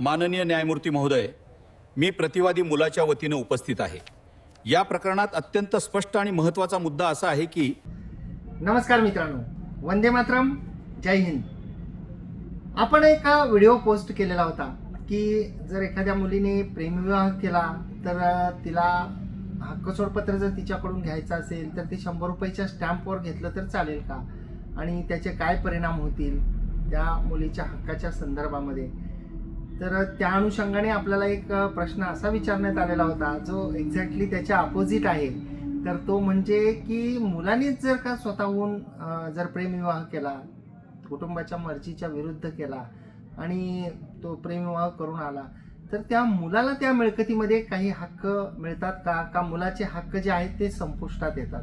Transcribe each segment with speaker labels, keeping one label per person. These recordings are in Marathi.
Speaker 1: माननीय न्यायमूर्ती महोदय मी प्रतिवादी मुलाच्या वतीनं उपस्थित आहे. या प्रकरणात अत्यंत स्पष्ट आणि महत्त्वाचा मुद्दा असा आहे की
Speaker 2: नमस्कार मित्रांनो वंदे मातरम जय हिंद. आपण एका व्हिडिओ पोस्ट केलेला होता की जर एखाद्या मुलीने प्रेमविवाह केला तर तिला हक्कसोडपत्र जर तिच्याकडून घ्यायचं असेल तर ते शंभर रुपयाच्या स्टॅम्पवर घेतलं तर चालेल का? आणि त्याचे काय परिणाम होतील त्या मुलीच्या हक्काच्या संदर्भामध्ये? तर त्या अनुषंगाने आपल्याला एक प्रश्न असा विचारण्यात आलेला होता जो एक्झॅक्टली त्याच्या अपोजिट आहे. तर तो म्हणजे की मुलांनीच जर का स्वतःहून जर प्रेमविवाह केला कुटुंबाच्या मर्जीच्या विरुद्ध केला आणि तो प्रेमविवाह करून आला तर त्या मुलाला त्या मिळकतीमध्ये काही हक्क मिळतात का? का मुलाचे हक्क जे आहेत ते संपुष्टात येतात?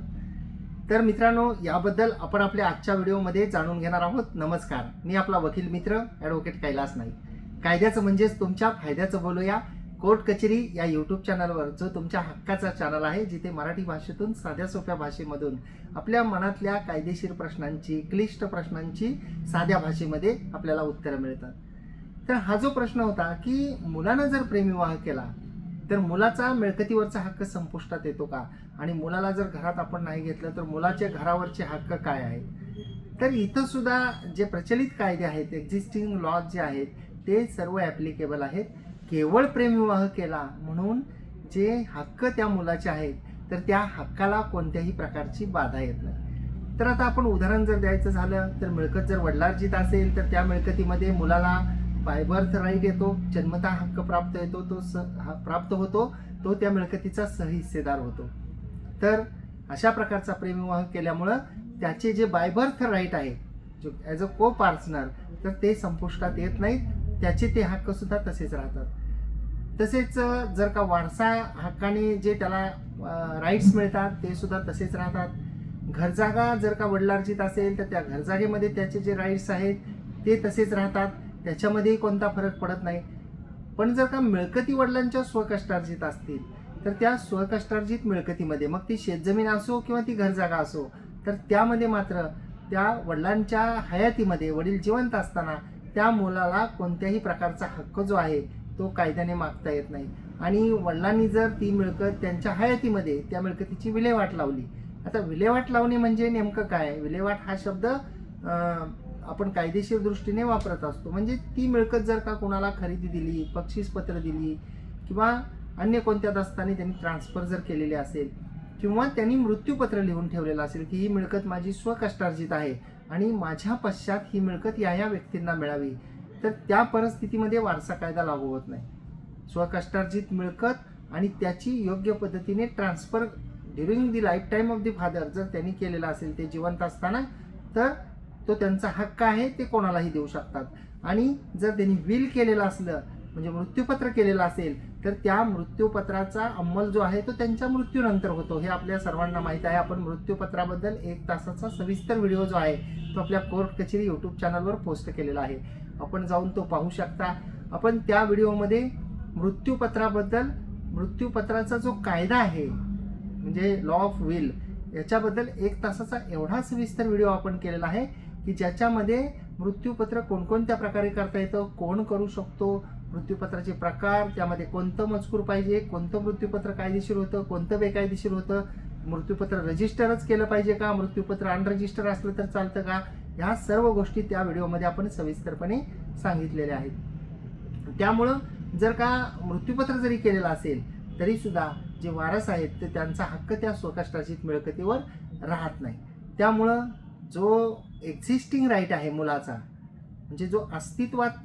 Speaker 2: तर मित्रांनो याबद्दल आपण आपल्या आजच्या व्हिडिओमध्ये जाणून घेणार आहोत. नमस्कार. मी आपला वकील मित्र ॲडव्होकेट कैलास नाईक. कायद्याचं म्हणजेच तुमच्या फायद्याचं बोलूया. कोर्ट कचेरी या यूट्यूब चॅनलवर जो तुमच्या हक्काचा चॅनल आहे जिथे मराठी भाषेतून साध्या सोप्या भाषेमधून आपल्या मनातल्या कायदेशीर प्रश्नांची क्लिष्ट प्रश्नांची साध्या भाषेमध्ये आपल्याला उत्तरं मिळतात. तर हा जो प्रश्न होता की मुलानं जर प्रेमविवाह केला तर मुलाचा मिळकतीवरचा हक्क संपुष्टात येतो का? आणि मुलाला जर घरात आपण नाही घेतलं तर मुलाच्या घरावरचे हक्क काय आहेत? तर इथं सुद्धा जे प्रचलित कायदे आहेत एक्झिस्टिंग लॉज जे आहेत ते सर्व ॲप्लिकेबल आहेत. केवळ प्रेमविवाह केला म्हणून जे हक्क त्या मुलाचे आहेत तर त्या हक्काला कोणत्याही प्रकारची बाधा येत नाही. तर आता आपण उदाहरण जर द्यायचं झालं तर मिळकत जर वडिलार्जित असेल तर त्या मिळकतीमध्ये मुलाला बायबर्थ राईट येतो जन्मता हक्क प्राप्त येतो तो स प्राप्त होतो तो त्या मिळकतीचा सहहिस्सेदार होतो. तर अशा प्रकारचा प्रेमविवाह केल्यामुळं त्याचे जे बायबर्थ राईट आहे जो ॲज अ को पार्टनर तर ते संपुष्टात येत नाहीत. त्याचे ते हक्क सुद्धा तसेच राहतात. तसेच जर का वारसा हक्काने जे त्याला राईट्स मिळतात ते सुद्धा तसेच राहतात. घरजागा जर का वडिलार्जित असेल तर त्या घरजागेमध्ये त्याचे जे राईट्स आहेत ते तसेच राहतात. त्याच्यामध्येही कोणता फरक पडत नाही. पण जर का मिळकती वडिलांच्या स्वकष्टार्जित असतील तर त्या स्वकष्टार्जित मिळकतीमध्ये मग ती शेतजमीन असो किंवा ती घरजागा असो तर त्यामध्ये मात्र त्या वडिलांच्या हयातीमध्ये वडील जिवंत असताना त्या मुलाला कोणत्याही प्रकारचा हक्क जो आहे तो कायद्याने मागता येत नाही. आणि वडिलांनी जर ती मिळकत त्यांच्या हयातीमध्ये त्या मिळकतीची विल्हेवाट लावली. आता विल्हेवाट लावणे म्हणजे नेमकं काय? विल्हेवाट हा शब्द आपण कायदेशीर दृष्टीने वापरत असतो. म्हणजे ती मिळकत जर का कोणाला खरेदी दिली पक्षीसपत्र दिली किंवा अन्य कोणत्या दस्ताने त्यांनी ट्रान्सफर जर केलेले असेल किंवा त्यांनी मृत्यूपत्र लिहून ठेवलेलं असेल की ही मिळकत माझी स्वकष्टार्जित आहे आणि माझ्या पश्चात ही मिळकत या या व्यक्तींना मिळावी तर त्या परिस्थितीमध्ये वारसा कायदा लागू होत नाही. स्वकष्टार्जित मिळकत आणि त्याची योग्य पद्धतीने transfer during the life time of the father जर त्यांनी केलेला असेल ते जिवंत असताना तर तो त्यांचा हक्क आहे ते कोणालाही देऊ शकतात. आणि जर त्यांनी विल केलेलं असलं म्हणजे मृत्यूपत्र केलेलं असेल तर त्या मृत्यूपत्राचा अंमल जो आहे तो त्यांच्या मृत्यूनंतर होतो. हे आपल्या सर्वांना माहीत आहे. आपण मृत्यूपत्राबद्दल एक तासाचा सविस्तर व्हिडिओ जो आहे तो आपल्या कोर्ट कचेरी यूट्यूब चॅनलवर पोस्ट केलेला आहे. आपण जाऊन तो पाहू शकता. आपण त्या व्हिडिओमध्ये मृत्यूपत्राबद्दल मृत्यूपत्राचा जो कायदा आहे म्हणजे लॉ ऑफ विल याच्याबद्दल एक तासाचा एवढा सविस्तर व्हिडिओ आपण केलेला आहे की ज्याच्यामध्ये मृत्यूपत्र कोणकोणत्या प्रकारे करता येतं कोण करू शकतो मृत्यूपत्राचे प्रकार त्यामध्ये कोणतं मजकूर पाहिजे कोणतं मृत्यूपत्र कायदेशीर होतं कोणतं बेकायदेशीर होतं मृत्यूपत्र रजिस्टरच केलं पाहिजे का मृत्यूपत्र अनरजिस्टर असलं तर चालतं का? ह्या सर्व गोष्टी त्या व्हिडिओमध्ये आपण सविस्तरपणे सांगितलेल्या आहेत. त्यामुळं जर का मृत्यूपत्र जरी केलेलं असेल तरी सुद्धा जे वारस आहेत ते त्यांचा हक्क त्या स्वकष्टाचित मिळकतीवर राहत नाही. त्यामुळं जो एक्झिस्टिंग राईट आहे मुलाचा म्हणजे जो अस्तित्वात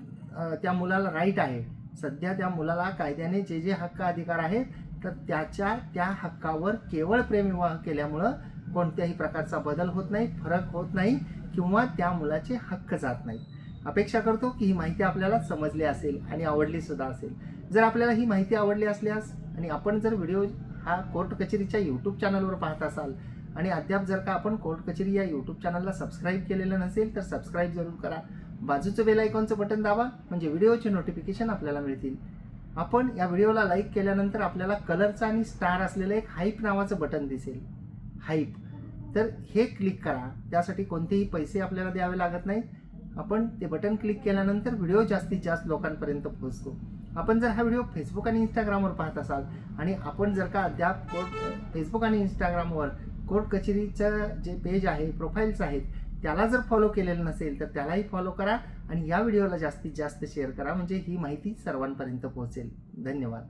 Speaker 2: त्या मुलाला राईट आहे. सध्या त्या मुलाला कायद्याने जे जे हक्क अधिकार आहेत तर त्याच्या त्या हक्कावर केवळ प्रेमविवाह केल्यामुळं कोणत्याही प्रकारचा बदल होत नाही फरक होत नाही किंवा त्या मुलाचे हक्क जात नाहीत. अपेक्षा करतो की ही माहिती आपल्याला समजली असेल आणि आवडली सुद्धा असेल. जर आपल्याला ही माहिती आवडली असल्यास आणि आपण जर व्हिडिओ हा कोर्ट कचेरीच्या यूट्यूब चॅनलवर पाहत असाल आणि अद्याप जर का आपण कोर्ट कचेरी या यूट्यूब चॅनलला सबस्क्राईब केलेलं नसेल तर सबस्क्राईब जरूर करा. बाजूचं बेल आयकॉनचं बटन दाबा म्हणजे व्हिडिओचे नोटिफिकेशन आपल्याला मिळतील. आपण या व्हिडिओला लाईक केल्यानंतर आपल्याला कलरचं आणि स्टार असलेलं एक हाईप नावाचं बटन दिसेल. हाईप तर हे क्लिक करा. त्यासाठी कोणतेही पैसे आपल्याला द्यावे लागत नाहीत. आपण ते बटन क्लिक केल्यानंतर व्हिडिओ जास्तीत जास्त लोकांपर्यंत पोहोचतो. आपण जर हा व्हिडिओ फेसबुक आणि इंस्टाग्रामवर पाहत असाल आणि आपण जर का अद्याप फेसबुक आणि इंस्टाग्रामवर कोर्ट कचेरीचं जे पेज आहे प्रोफाईल्स आहेत त्याला जर फॉलो केलेलं नसेल तर त्यालाही फॉलो करा आणि या व्हिडिओला जास्तीत जास्त शेअर करा. म्हणजे ही माहिती सर्वांपर्यंत पोहोचेल. धन्यवाद.